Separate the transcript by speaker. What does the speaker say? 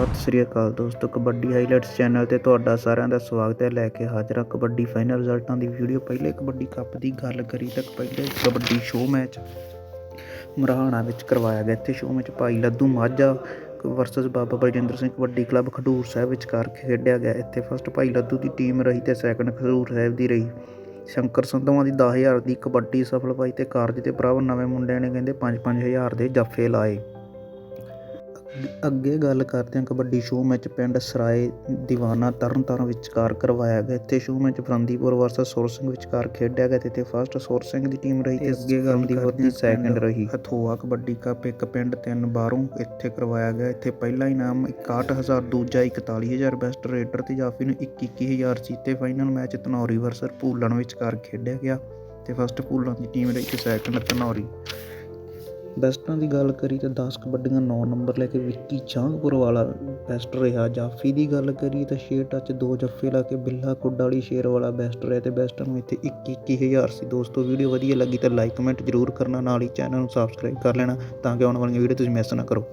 Speaker 1: ਸਤਿ ਸ੍ਰੀ ਅਕਾਲ ਦੋਸਤੋ, kabaddi highlights channel ਤੇ ਤੁਹਾਡਾ ਸਾਰਿਆਂ ਦਾ ਸਵਾਗਤ ਹੈ। ਲੈ ਕੇ ਹਾਜ਼ਰ ਹਾਂ ਕਬੱਡੀ ਫਾਈਨਲ ਰਿਜ਼ਲਟਾਂ ਦੀ ਵੀਡੀਓ ਪਹਿਲੇ ਕਬੱਡੀ ਕੱਪ ਦੀ ਗੱਲ ਕਰੀ ਤਾਂ ਪਹਿਲੇ ਕਬੱਡੀ ਸ਼ੋਅ ਮੈਚ ਮਰਾਹਾਣਾ ਵਿੱਚ ਕਰਵਾਇਆ ਗਿਆ। ਇੱਥੇ show match Bhai Laddu Majha versus Baba Baljinder Singh kabaddi club Khadoor Sahib ਵਿਚਕਾਰ ਖੇਡਿਆ ਗਿਆ। ਇੱਥੇ ਫਸਟ ਭਾਈ ਲੱਦੂ ਦੀ ਟੀਮ ਰਹੀ ਤੇ ਸੈਕੰਡ ਖਡੂਰ ਸਾਹਿਬ ਦੀ ਰਹੀ। ਸ਼ੰਕਰ ਸੰਧਵਾਂ ਦੀ 10000 ਦੀ ਕਬੱਡੀ ਸਫਲ ਪਾਈ ਤੇ ਕਾਰਜ ਤੇ ਪ੍ਰਭ ਨਵੇਂ ਮੁੰਡਿਆਂ ਨੇ ਕਹਿੰਦੇ 5-5000 ਦੇ ਜੱਫੇ ਲਾਏ। ਅੱਗੇ- ਗੱਲ ਕਰਦੇ ਹਾਂ ਕਬੱਡੀ ਸ਼ੋਅ ਮੈਚ ਪਿੰਡ ਸਰਾਏ ਦੀਵਾਨਾ ਤਰਨਤਾਰਨ ਵਿਚਕਾਰ ਕਰਵਾਇਆ ਗਿਆ। ਇੱਥੇ ਸ਼ੋਅ ਮੈਚ ਫਰੰਦੀਪੁਰ ਵਰਸਸ ਸੁਰ ਸਿੰਘ ਵਿਚਕਾਰ ਖੇਡਿਆ ਗਿਆ ਤੇ ਇੱਥੇ ਫਸਟ ਸੁਰ ਸਿੰਘ ਦੀ ਟੀਮ ਰਹੀ ਤੇ ਅੱਗੇ ਗੱਲ ਦੀ ਸੈਕੰਡ ਰਹੀ। ਹਥੋਆ ਕਬੱਡੀ ਕੱਪ ਇੱਕ ਪਿੰਡ ਤਿੰਨ ਬਾਹਰੋਂ ਇੱਥੇ ਕਰਵਾਇਆ ਗਿਆ। ਇੱਥੇ ਪਹਿਲਾ ਇਨਾਮ 61000 ਦੂਜਾ 41000 ਬੈਸਟ ਰੇਡਰ ਤੇ ਜਾਫੀ ਨੂੰ 21000 ਸੀ ਤੇ final match Dhanauri versus Bhulan ਵਿਚਕਾਰ ਖੇਡਿਆ ਗਿਆ ਤੇ ਫਸਟ ਭੂਲਣ ਦੀ ਟੀਮ ਰਹੀ ਤੇ ਸੈਕੰਡ ਧਨੌਰੀ ਬੈਸਟਾਂ ਦੀ ਗੱਲ ਕਰੀ ਤਾਂ 10 ਕਬੱਡੀਆਂ 9 ਨੰਬਰ ਲੈ ਕੇ ਵਿੱਕੀ ਚਾਂਗਪੁਰ ਵਾਲਾ ਬੈਸਟ ਰਿਹਾ। ਜਾਫੀ ਦੀ ਗੱਲ ਕਰੀ ਤਾਂ 6 ਟੱਚ 2 ਜੱਫੇ ਲਾ ਕੇ ਬਿੱਲਾ ਕੁੱਡਾਲੀ ਸ਼ੇਰ ਵਾਲਾ ਬੈਸਟ ਰਿਹਾ ਤੇ ਬੈਸਟਾਂ ਨੂੰ ਇੱਥੇ 21 21000 ਸੀ। ਦੋਸਤੋ, ਵੀਡੀਓ ਵਧੀਆ ਲੱਗੀ ਤਾਂ ਲਾਈਕ, ਕਮੈਂਟ ਜ਼ਰੂਰ ਕਰਨਾ, ਨਾਲ ਹੀ ਚੈਨਲ ਨੂੰ ਸਬਸਕ੍ਰਾਈਬ ਕਰ ਲੈਣਾ ਤਾਂ ਕਿ ਆਉਣ ਵਾਲੀਆਂ ਵੀਡੀਓ ਤੁਸੀਂ ਮਿਸ ਨਾ ਕਰੋ।